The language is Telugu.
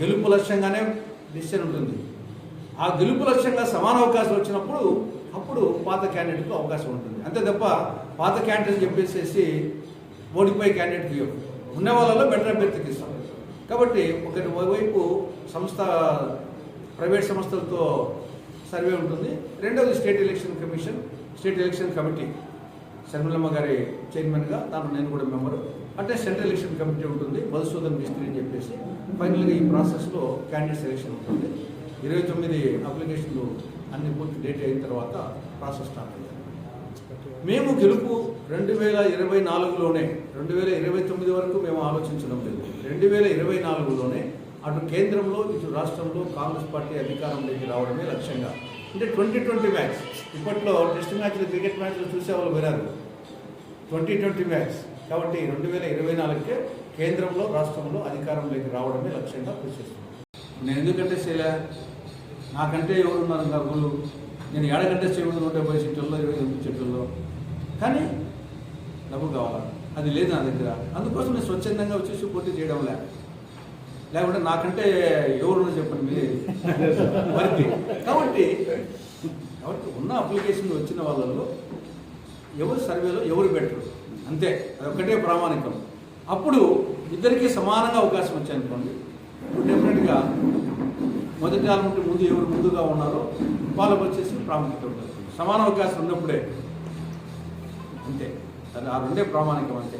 గెలుపు లక్ష్యంగానే డిసిషన్ ఉంటుంది. ఆ గెలుపు లక్ష్యంగా సమాన అవకాశం వచ్చినప్పుడు అప్పుడు పాత క్యాండిడేట్కు అవకాశం ఉంటుంది. అంతే తప్ప పాత క్యాండిడేట్ చెప్పేసేసి ఓడిపోయే క్యాండిడేట్కి ఇవ్వం. ఉన్న వాళ్ళలో బెటర్ అభ్యర్థికి ఇస్తాం. కాబట్టి ఒకటి వైపు సంస్థ ప్రైవేట్ సంస్థలతో సర్వే ఉంటుంది. రెండవది state election commission state election committee. Sharmilamma గారి చైర్మన్గా దాంట్లో నేను కూడా మెంబరు. అంటే సెంట్రల్ ఎలక్షన్ కమిటీ ఉంటుంది మధుసూదన్ మిస్త్రి అని చెప్పేసి ఫైనల్గా ఈ ప్రాసెస్లో క్యాండిడేట్ సెలెక్షన్ ఉంటుంది. ఇరవై తొమ్మిది అప్లికేషన్లు అన్ని పూర్తి డేట్ అయిన తర్వాత ప్రాసెస్ స్టార్ట్ అయ్యింది. మేము గెలుపు రెండు వేల ఇరవై నాలుగులోనే రెండు వేల ఇరవై తొమ్మిది వరకు మేము ఆలోచించడం లేదు. రెండు వేల ఇరవై నాలుగులోనే అటు కేంద్రంలో ఇటు రాష్ట్రంలో కాంగ్రెస్ పార్టీ అధికారంలోకి రావడమే లక్ష్యంగా. అంటే ట్వంటీ ట్వంటీ మ్యాచ్. ఇప్పట్లో టెస్ట్ మ్యాచ్లు క్రికెట్ మ్యాచ్లు చూసేవాళ్ళు వేరారు. ట్వంటీ ట్వంటీ మ్యాచ్ కాబట్టి రెండు వేల ఇరవై నాలుగుకే కేంద్రంలో రాష్ట్రంలో అధికారంలోకి రావడమే లక్ష్యంగా కృషి చేస్తున్నాం నేను ఎందుకంటే చేయలే నాకంటే ఎవరున్నారు డబ్బులు నేను ఏడగంటే చేయకూడదు నూట డెబ్బై సీట్లలో ఇరవై తొమ్మిది సీట్లలో. కానీ డబ్బులు కావాలా? అది లేదు నా దగ్గర. అందుకోసం నేను స్వచ్ఛందంగా వచ్చేసి పోటీ చేయడం లే. లేకుంటే నాకంటే ఎవరు చెప్పండి మీరు? మరి కాబట్టి కాబట్టి ఉన్న అప్లికేషన్ వచ్చిన వాళ్ళలో ఎవరు సర్వేలో ఎవరు బెటర్ అంతే అది ఒకటే ప్రామాణికం. అప్పుడు ఇద్దరికీ సమానంగా అవకాశం వచ్చాయనుకోండి. ఇప్పుడు డెఫినెట్గా మొదటి కాలం ముందు ఎవరు ముందుగా ఉన్నారో వాళ్ళకు వచ్చేసి ప్రాముఖ్యత ఉంటుంది. సమాన అవకాశం ఉన్నప్పుడే. అంతే అది ఆ రెండే ప్రామాణికం అంతే.